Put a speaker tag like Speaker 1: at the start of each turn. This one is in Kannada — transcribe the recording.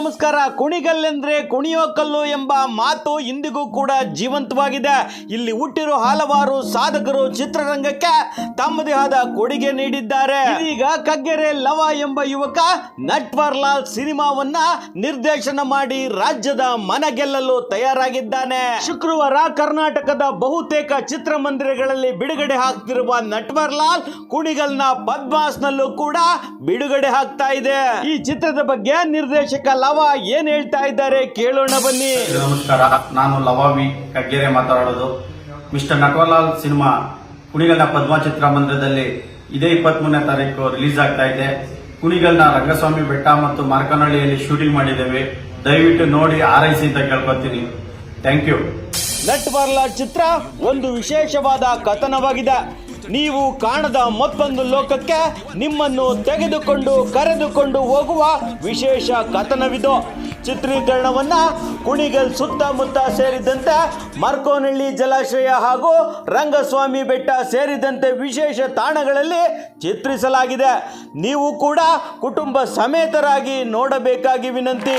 Speaker 1: ನಮಸ್ಕಾರ. ಕುಣಿಗಲ್ಲೆಂದ್ರೆ ಕುಣಿಯೋ ಕಲ್ಲು ಎಂಬ ಮಾತು ಇಂದಿಗೂ ಕೂಡ ಜೀವಂತವಾಗಿದೆ. ಇಲ್ಲಿ ಹುಟ್ಟಿರೋ ಹಲವಾರು ಸಾಧಕರು ಚಿತ್ರರಂಗಕ್ಕೆ ತಮ್ಮದೇ ಆದ ಕೊಡುಗೆ ನೀಡಿದ್ದಾರೆ. ಈಗ ಕಗ್ಗೆರೆ ಲವ ಎಂಬ ಯುವಕ ನಟ್ವರ್ಲಾಲ್ ಸಿನಿಮಾವನ್ನ ನಿರ್ದೇಶನ ಮಾಡಿ ರಾಜ್ಯದ ಮನ ಗೆಲ್ಲಲು ತಯಾರಾಗಿದ್ದಾನೆ. ಶುಕ್ರವಾರ ಕರ್ನಾಟಕದ ಬಹುತೇಕ ಚಿತ್ರಮಂದಿರಗಳಲ್ಲಿ ಬಿಡುಗಡೆ ಆಗ್ತಿರುವ ನಟ್ವರ್ಲಾಲ್ ಕುಣಿಗಲ್ನ ಪದ್ಮಾಸ್ನಲ್ಲೂ ಕೂಡ ಬಿಡುಗಡೆ ಆಗ್ತಾ ಇದೆ. ಈ ಚಿತ್ರದ ಬಗ್ಗೆ ನಿರ್ದೇಶಕ ಏನ್ ಹೇಳ್ತಾ ಇದ್ದಾರೆ? ಕೇಳೋಣ ಬನ್ನಿ.
Speaker 2: ನಮಸ್ಕಾರ, ನಾನು ಲವಾವಿ, ಕಗ್ಗೆರೆ ಮಾತಾಡೋದು. ಮಿಸ್ಟರ್ ನಟವರ್ಲಾಲ್ ಸಿನಿಮಾ, ಕುಣಿಗಲ್ನ ಪದ್ಮ ಚಿತ್ರಮಂದಿರದಲ್ಲಿ ಇದೇ ಇಪ್ಪತ್ಮೂರನೇ ತಾರೀಕು ರಿಲೀಸ್ ಆಗ್ತಾ ಇದೆ. ಕುಣಿಗಲ್ನ ರಂಗಸ್ವಾಮಿ ಬೆಟ್ಟ ಮತ್ತು ಮಾರ್ಕನಹಳ್ಳಿಯಲ್ಲಿ ಶೂಟಿಂಗ್ ಮಾಡಿದ್ದೇವೆ. ದಯವಿಟ್ಟು ನೋಡಿ ಆರೈಸಿ ಅಂತ ಕೇಳ್ಕೊತೀನಿ. ಥ್ಯಾಂಕ್ ಯು
Speaker 1: ನಟ್ವರ್ಲಾಲ್ ಚಿತ್ರ ಒಂದು ವಿಶೇಷವಾದ ಕಥನವಾಗಿದೆ. ನೀವು ಕಾಣದ ಮತ್ತೊಂದು ಲೋಕಕ್ಕೆ ನಿಮ್ಮನ್ನು ತೆಗೆದುಕೊಂಡು ಕರೆದುಕೊಂಡು ಹೋಗುವ ವಿಶೇಷ ಕಥನವಿದು. ಚಿತ್ರೀಕರಣವನ್ನ ಕುಣಿಗಲ್ ಸುತ್ತಮುತ್ತ ಸೇರಿದಂತೆ ಮರ್ಕೋನಹಳ್ಳಿ ಜಲಾಶಯ ಹಾಗೂ ರಂಗಸ್ವಾಮಿ ಬೆಟ್ಟ ಸೇರಿದಂತೆ ವಿಶೇಷ ತಾಣಗಳಲ್ಲಿ ಚಿತ್ರಿಸಲಾಗಿದೆ. ನೀವು ಕೂಡ ಕುಟುಂಬ ಸಮೇತರಾಗಿ ನೋಡಬೇಕಾಗಿ ವಿನಂತಿ.